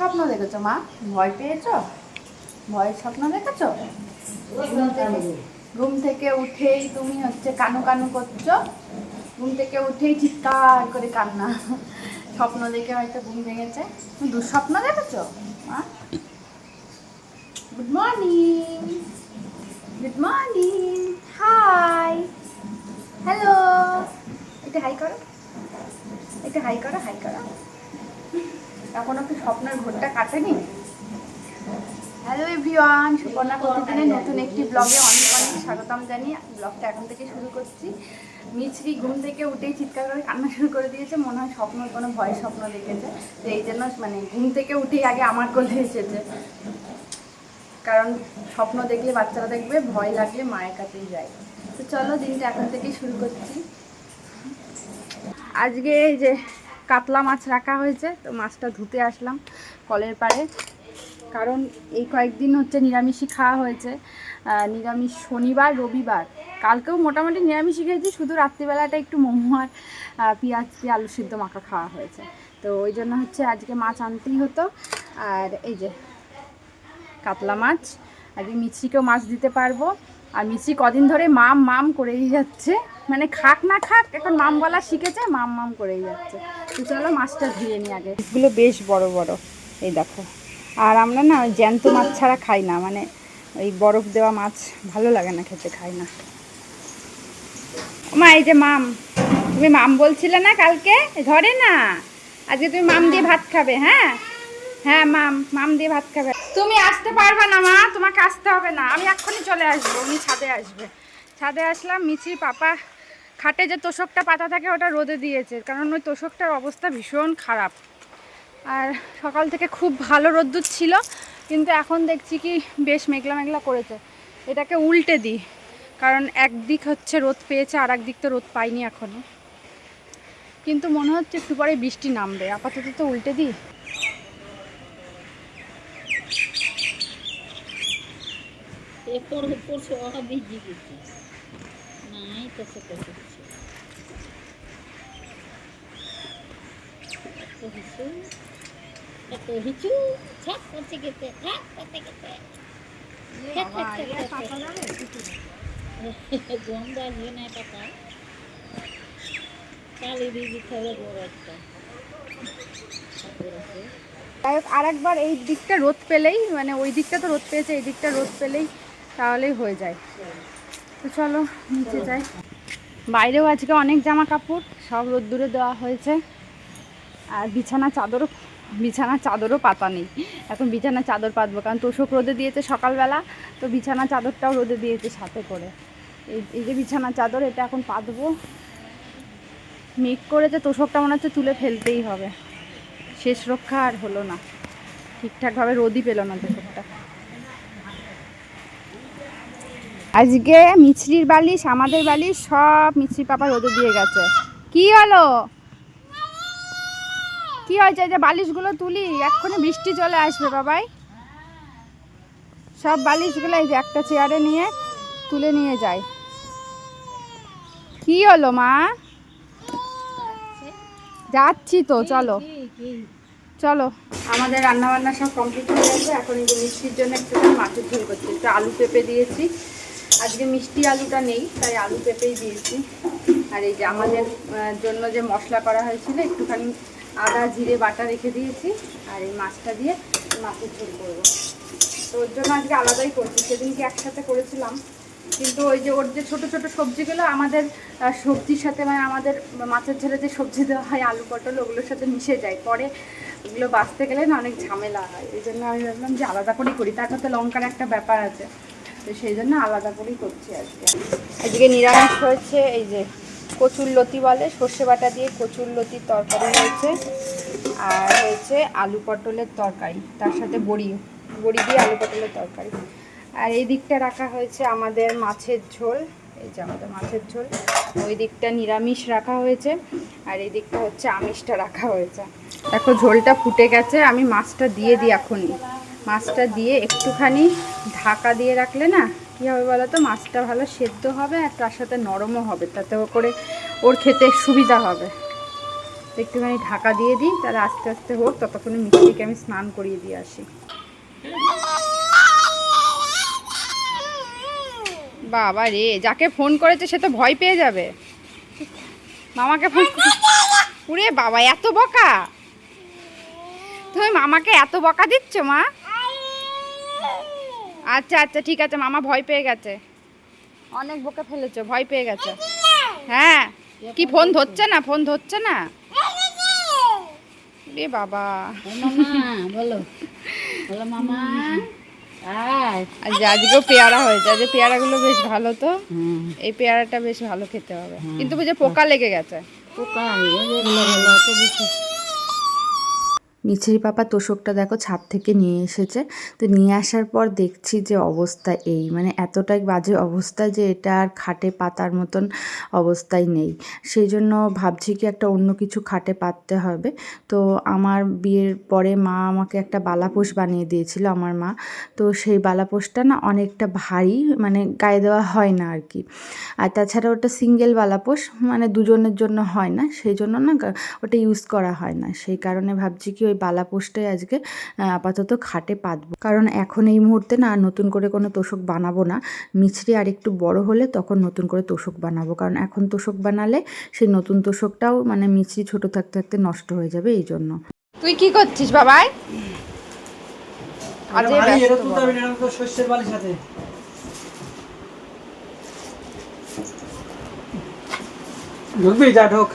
স্বপ্ন দেখেছ, মা? ভয় পেয়েছ? ভয়ের স্বপ্ন দেখেছ? ঘুম থেকে উঠেই তুমি হচ্ছে কানু কানু করছ। ঘুম থেকে উঠেই চিৎকার করে কান্না। স্বপ্ন দেখে হয়তো ঘুম ভেঙেছে। তুমি দুঃস্বপ্ন দেখেছ? মা? Good morning good morning hi hello এটা হাই করো। এটা হাই করো হাই করো। এখনও কি স্বপ্নের ঘোরটা কাটেনি? হ্যালো এভরিওয়ান সুপর্ণা প্রতিদিনের নতুন একটি ব্লগে অনেক অনেক স্বাগতম জানিয়ে ব্লগটা এখন থেকে শুরু করছি। মিছরি ঘুম থেকে উঠেই চিৎকার করে কান্না শুরু করে দিয়েছে মনে হয় স্বপ্ন কোনো ভয়ের স্বপ্ন দেখেছে। তো এই জন্য মানে ঘুম থেকে উঠেই আগে আমার কোলে এসেছে। কারণ স্বপ্ন দেখলে বাচ্চারা দেখবে ভয় লাগলে মায়ের কাছেই যায়। তো চলো দিনটা এখন থেকেই শুরু করছি। আজকে এই যে কাতলা মাছ রাখা হয়েছে, তো মাছটা ধুতে আসলাম কলের পাড়ে। কারণ এই কয়েকদিন হচ্ছে নিরামিষই খাওয়া হয়েছে। নিরামিষ শনিবার, রবিবার। কালকেও মোটামুটি নিরামিষই খেয়েছি, শুধু রাত্রিবেলাটা একটু মোমো আর পেঁয়াজ দিয়ে আলু সিদ্ধ মাখা খাওয়া হয়েছে। তো ওই জন্য হচ্ছে আজকে মাছ আনতেই হতো। আর এই যে কাতলা মাছ আজকে মিছরিকেও মাছ দিতে পারব। আর মিছরি কদিন ধরে মাম মাম করেই যাচ্ছে। মানে খাক না খাক, এখন মাম বলা শিখেছে, মাম মাম করেই যাচ্ছে। তো চলো মাছটা ধুয়ে নিই আগে। এগুলো বেশ বড় বড়, এই দেখো। আর আমরা না জ্যান্ত মাছ ছাড়া খাই না মানে ওই বরফ দেওয়া মাছ ভালো লাগে না খেতে, খাই না। মা, এই যে মাম, তুমি মাম বলছিলে না কালকে? ধরে না? আজকে তুমি মাম দিয়ে ভাত খাবে হ্যাঁ? হ্যাঁ মাম মাম দিয়ে ভাত খাবে। তুমি আসতে পারবে না, মা। তোমাকে আসতে হবে না। আমি এক্ষুনি চলে আসব। উনি ছাদে আসবে। ছাদে আসলাম, মিছির পাপা খাটে যে তোষকটা পাতা থাকে, ওটা রোদে দিয়েছে। কারণ ওই তোষকটার অবস্থা ভীষণ খারাপ। আর সকাল থেকে খুব ভালো রোদ্দুর ছিল, কিন্তু এখন দেখছি কি বেশ মেঘলা মেঘলা করেছে। এটাকে উল্টে দিই, কারণ একদিক হচ্ছে রোদ পেয়েছে আর একদিক তো রোদ পাইনি এখনও কিন্তু মনে হচ্ছে একটু পরে বৃষ্টি নামবে। আপাতত তো উল্টে দিই। এরপর কালি বড় একটা। যাই হোক আর একবার এই দিকটা রোদ পেলেই মানে ওই দিকটা তো রোদ পেয়েছে এই দিকটা রোদ পেলেই তাহলেই হয়ে যায়। তো চলো, নিচে যাই। বাইরেও আজকে অনেক জামা কাপড় সব রোদ্দুরে দেওয়া হয়েছে। আর বিছানা চাদরও বিছানা চাদরও পাতা নেই। এখন বিছানা চাদর পাতবো, কারণ তোষক রোদে দিয়েছে সকালবেলা, তো বিছানা চাদরটাও রোদে দিয়েছে সাথে করে। এই যে বিছানা চাদর, এটা এখন পাতবো। মেঘ করেছে, তোষকটা মনে হচ্ছে তুলে ফেলতেই হবে। শেষ রক্ষা আর হলো না। ঠিকঠাকভাবে রোদই পেল না তোষকটা। আজকে মিছরির বালিশ, আমাদের বালিশ, সব মিছরি পাপা রোদে দিয়ে গেছে। কি হলো? কি হয়েছে যে বালিশগুলো তুলি? এক্ষুনি বৃষ্টি চলে আসবে বাবাই। সব বালিশগুলো এই যে একটা চেয়ারে নিয়ে তুলে নিয়ে যায় কি হলো মা? যাচ্ছি তো, চলো। চলো। আমাদের রান্না বান্না সব কমপ্লিট হয়ে গেছে। এখন এই মিষ্টির জন্য একটু মাছের ঝোল করছি। একটু আলু পেঁপে দিয়েছি। আজকে মিষ্টি আলুটা নেই, তাই আলু পেঁপেই দিয়েছি। আর এই যে আমাদের জন্য যে মশলা করা হয়েছিল, একটুখানি আদা, জিরে, বাটা রেখে দিয়েছি, আর এই মাছটা দিয়ে মাছের ঝোল করব। তো ওর জন্য আজকে আলাদাই করছি, সেদিনকে একসাথে করেছিলাম। কিন্তু ওই যে ওর যে ছোট ছোট সবজিগুলো, আমাদের সবজির সাথে মানে আমাদের মাছের ঝোলে যে সবজি দেওয়া হয়, আলু পটল, ওগুলোর সাথে মিশে যায়। পরে ওগুলো বাঁচতে গেলে না অনেক ঝামেলা হয়। এই জন্য আমি ভাবলাম যে আলাদা করেই করি, তার সাথে লঙ্কার একটা ব্যাপার আছে। তো সেই জন্য আলাদা করেই করছি আজকে। আজকে নিরামিষ হয়েছে, এই যে কচুর লতি বলে, সর্ষে বাটা দিয়ে কচুর লতির তরকারি হয়েছে। আর হয়েছে আলু পটলের তরকারি, তার সাথে বড়ি বড়ি দিয়ে আলু পটলের তরকারি। আর এই দিকটা রাখা হয়েছে আমাদের মাছের ঝোল, এই যে আমাদের মাছের ঝোল। ওই দিকটা নিরামিষ রাখা হয়েছে, আর এই দিকটা হচ্ছে আমিষটা রাখা হয়েছে। দেখো ঝোলটা ফুটে গেছে, আমি মাছটা দিয়ে দিই এখনই। মাছটা দিয়ে একটুখানি ঢাকা দিয়ে রাখলে না, কী হবে বলো তো? মাছটা ভালো সেদ্ধ হবে আর তার সাথে নরমও হবে, তাতে করে ওর খেতে সুবিধা হবে। একটুখানি ঢাকা দিয়ে দিই, তাহলে আস্তে আস্তে হোক, ততক্ষণে মিষ্টিকে আমি স্নান করিয়ে দিয়ে আসি। বাবা রে, যাকে ফোন করেছে সে তো ভয় পেয়ে যাবে। মামাকে ফোন উরে বাবা, এত বকা! তুমি মামাকে এত বকা দিচ্ছ, মা? আচ্ছা আচ্ছা ঠিক আছে মামা ভয় পেয়ে গেছে। অনেক বকে ফেলেছো ভয় পেয়ে গেছে। হ্যাঁ কি ফোন ধরছে না ফোন ধরছে না? রে বাবা। বলো বলো। মামা। আয়। আজ পেয়ারা হয়েছে আজ পেয়ারাগুলো বেশ ভালো তো। এই পেয়ারাটা বেশ ভালো খেতে হবে। কিন্তু বুঝে পোকা লেগে গেছে। পোকা এগুলো ভালো অত বেশি মিছরি পাপা তোষকটা দেখো ছাদ থেকে নিয়ে এসেছে। তো নিয়ে আসার পর দেখছি যে অবস্থা এই মানে এতটাই বাজে অবস্থা যে এটা আর খাটে পাতার মতন অবস্থায় নেই। সেই জন্য ভাবছি কি একটা অন্য কিছু খাটে পাততে হবে। তো আমার বিয়ের পরে মা আমাকে একটা বালাপোষ বানিয়ে দিয়েছিল আমার মা। তো সেই বালাপোষটা না অনেকটা ভারী মানে গায়ে দেওয়া হয় না আর কি। আর তাছাড়া ওটা সিঙ্গেল বালাপোষ মানে দুজনের জন্য হয় না। সেই জন্য না ওটা ইউজ করা হয় না। সেই কারণে ভাবছি কি ওই বালাপোষটাই আজকে আপাতত খাটে পাতবো। কারণ এখন এই মুহূর্তে না আর নতুন করে কোনো তোষক বানাবো না। মিছরি আর একটু বড় হলে তখন নতুন করে তোষক বানাবো। কারণ এখন তোষক বানালে সেই নতুন তোষকটাও মানে মিছরি ছোট থাকতে থাকতে নষ্ট হয়ে যাবে এই জন্য তুই কি করছিস বাবাই। ঢুকবি যা ঢোক।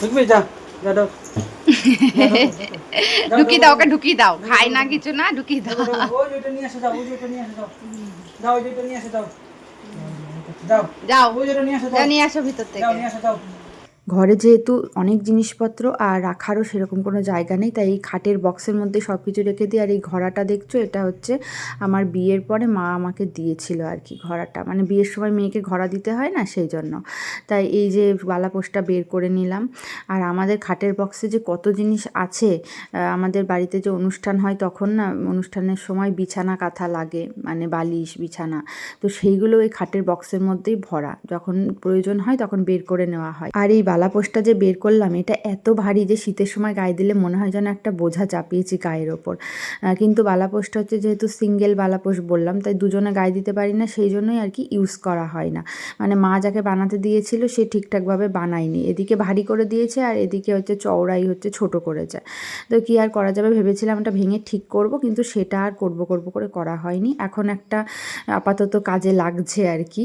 ঢুকবি যা যা ঢোক। ঢুকি দাও ওকে ঢুকি দাও। খাই না কিছু না ঢুকি দাও। ওই ওইটা নিয়ে আসো যাও ওই ওইটা নিয়ে আসো যাও নিয়ে আসো যাও যাও। যাও ওইটা নিয়ে আসো যা নিয়ে আসো ভিতর থেকে। নিয়ে আসো যাও ঘরে যেহেতু অনেক জিনিসপত্র আর রাখারও সেরকম কোনো জায়গা নেই, তাই এই খাটের বক্সের মধ্যে সব কিছু রেখে দিই আর এই ঘোড়াটা দেখছ? এটা হচ্ছে আমার বিয়ের পরে মা আমাকে দিয়েছিল আর কি ঘোড়াটা। মানে বিয়ের সময় মেয়েকে ঘোড়া দিতে হয় না সেই জন্য তাই এই যে বালাপোষটা বের করে নিলাম। আর আমাদের খাটের বক্সে যে কত জিনিস আছে আমাদের বাড়িতে যে অনুষ্ঠান হয় তখন না অনুষ্ঠানের সময় বিছানা কাঁথা লাগে মানে বালিশ, বিছানা। তো সেইগুলো ওই খাটের বক্সের মধ্যেই ভরা। যখন প্রয়োজন হয় তখন বের করে নেওয়া হয়। আর এই বালাপোষটা যে বের করলাম, এটা এত ভারী যে শীতের সময় গায়ে দিলে মনে হয় যেন একটা বোঝা চাপিয়েছি গায়ের ওপর। কিন্তু বালাপোষটা হচ্ছে যেহেতু সিঙ্গেল বালাপোষ বললাম, তাই দুজনে গায়ে দিতে পারি না, সেই জন্যই আর কি ইউজ করা হয় না। মানে মা যাকে বানাতে দিয়েছিল, সে ঠিকঠাকভাবে বানায়নি। এদিকে ভারী করে দিয়েছে আর এদিকে হচ্ছে চওড়াই হচ্ছে ছোট করেছে। তো কি আর করা যাবে? ভেবেছিলাম এটা ভেঙে ঠিক করব, কিন্তু সেটা আর করব করব করে করা হয়নি। এখন একটা আপাতত কাজে লাগছে আর কি।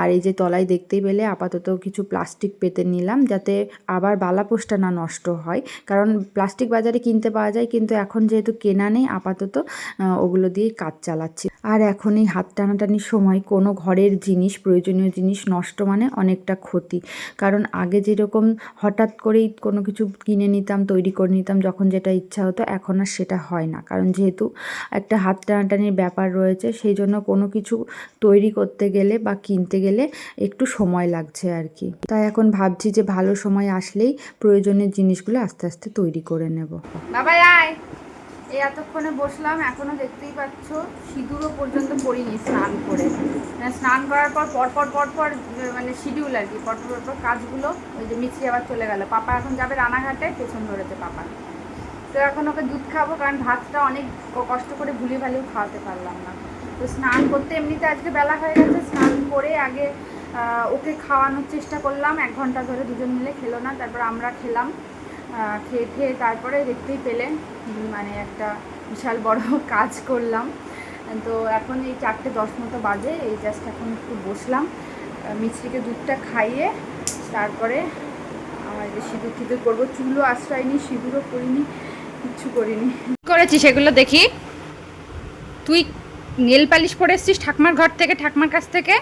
আর এই যে তলায় দেখতেই পেলে আপাতত কিছু প্লাস্টিক পেতে নিলাম যাতে আবার বালাপোষটা না নষ্ট হয়। কারণ প্লাস্টিক বাজারে কিনতে পাওয়া যায়, কিন্তু এখন যেহেতু কেনা নেই, আপাতত ওগুলো দিয়েই কাজ চালাচ্ছি। আর এখন এই হাত টানাটানির সময়, কোনো ঘরের জিনিস, প্রয়োজনীয় জিনিস নষ্ট মানে অনেকটা ক্ষতি। কারণ আগে যেরকম হঠাৎ করেই কোনো কিছু কিনে নিতাম, তৈরি করে নিতাম, যখন যেটা ইচ্ছা হতো, এখন আর সেটা হয় না। কারণ যেহেতু একটা হাত টানাটানির ব্যাপার রয়েছে, সেই জন্য কোনো কিছু তৈরি করতে গেলে বা কিনতে গেলে একটু সময় লাগছে আর কি। তাই এখন ভাবছি যে ভালো সময় আসলেই প্রয়োজনীয় জিনিসগুলো আস্তে আস্তে তৈরি করে নেব। বাবা, আয়। এই এতক্ষণে বসলাম, এখনও দেখতেই পাচ্ছ, সিঁদুরও পর্যন্ত পড়িনি স্নান করে। মানে স্নান করার পর পরপর পরপর মানে শিডিউল আর কি পরপর পরপর কাজগুলো, ওই যে মিছিয়ে আবার চলে গেল। পাপা এখন যাবে রানাঘাটে, পেছন ধরেছে পাপা। তো এখন ওকে দুধ খাব, কারণ ভাতটা অনেক কষ্ট করে ভুলি ভালিও খাওয়াতে পারলাম না। তো স্নান করতে এমনিতে আজকে বেলা হয়ে গেছে, স্নান করে আগে ওকে খাওয়ানোর চেষ্টা করলাম। এক ঘণ্টা ধরে দুজন মিলে খেলো না তারপর আমরা খেলাম। খেয়ে খেয়ে তারপরে দেখতেই উম, মানে একটা বিশাল বড় কাজ করলাম। তো এখন এই চারটে দশ মতো বাজে এই জাস্ট এখন একটু বসলাম। মিছরিকে দুধটা খাইয়ে তারপরে আমার যে সিঁদুর টিঁদুর করব। চুলও আশ্রয় নি সিঁদুরও করিনি কিচ্ছু করিনি। করেছি সেগুলো দেখি? তুই নেল পালিশ পরে এসছিস ঠাকমার ঘর থেকে ঠাকমার কাছ থেকে?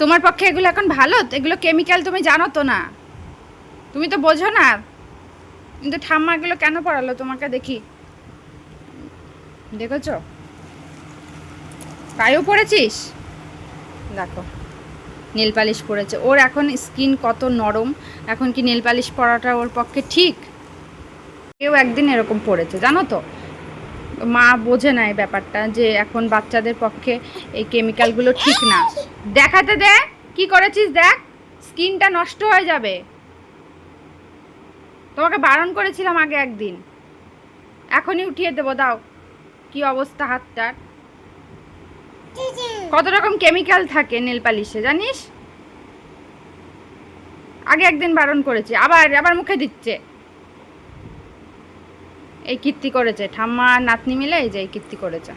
তোমার পক্ষে এগুলো এখন ভালো? এগুলো কেমিক্যাল তুমি জানো তো না। তুমি তো বোঝো না। কিন্তু ঠাম্মা এগুলো কেন পড়ালো তোমাকে দেখি? দেখেছ? পায়েও পড়েছিস? দেখো। নেল পালিশ পড়েছে। ওর এখন স্কিন কত নরম। এখন কি নেল পালিশ পরাটা ওর পক্ষে ঠিক? কেউ একদিন এরকম পড়েছে জানো তো? মা বোঝে না এই ব্যাপারটা যে এখন বাচ্চাদের পক্ষে এই কেমিক্যালগুলো ঠিক না। দেখাতে দে, কি করেছিস দেখ, স্কিনটা নষ্ট হয়ে যাবে। তোমাকে বারণ করেছিলাম আগে একদিন। এখনই উঠিয়ে দেবো, দাও। কি অবস্থা হাতটার? কত রকম কেমিক্যাল থাকে নেল পালিশে, জানিস? আগে একদিন বারণ করেছি, আবার আবার মুখে দিচ্ছে। এই কীর্তি করেছে, ঠাম্মা নাতনি মিলে এই যে এই কীর্তি করেছে।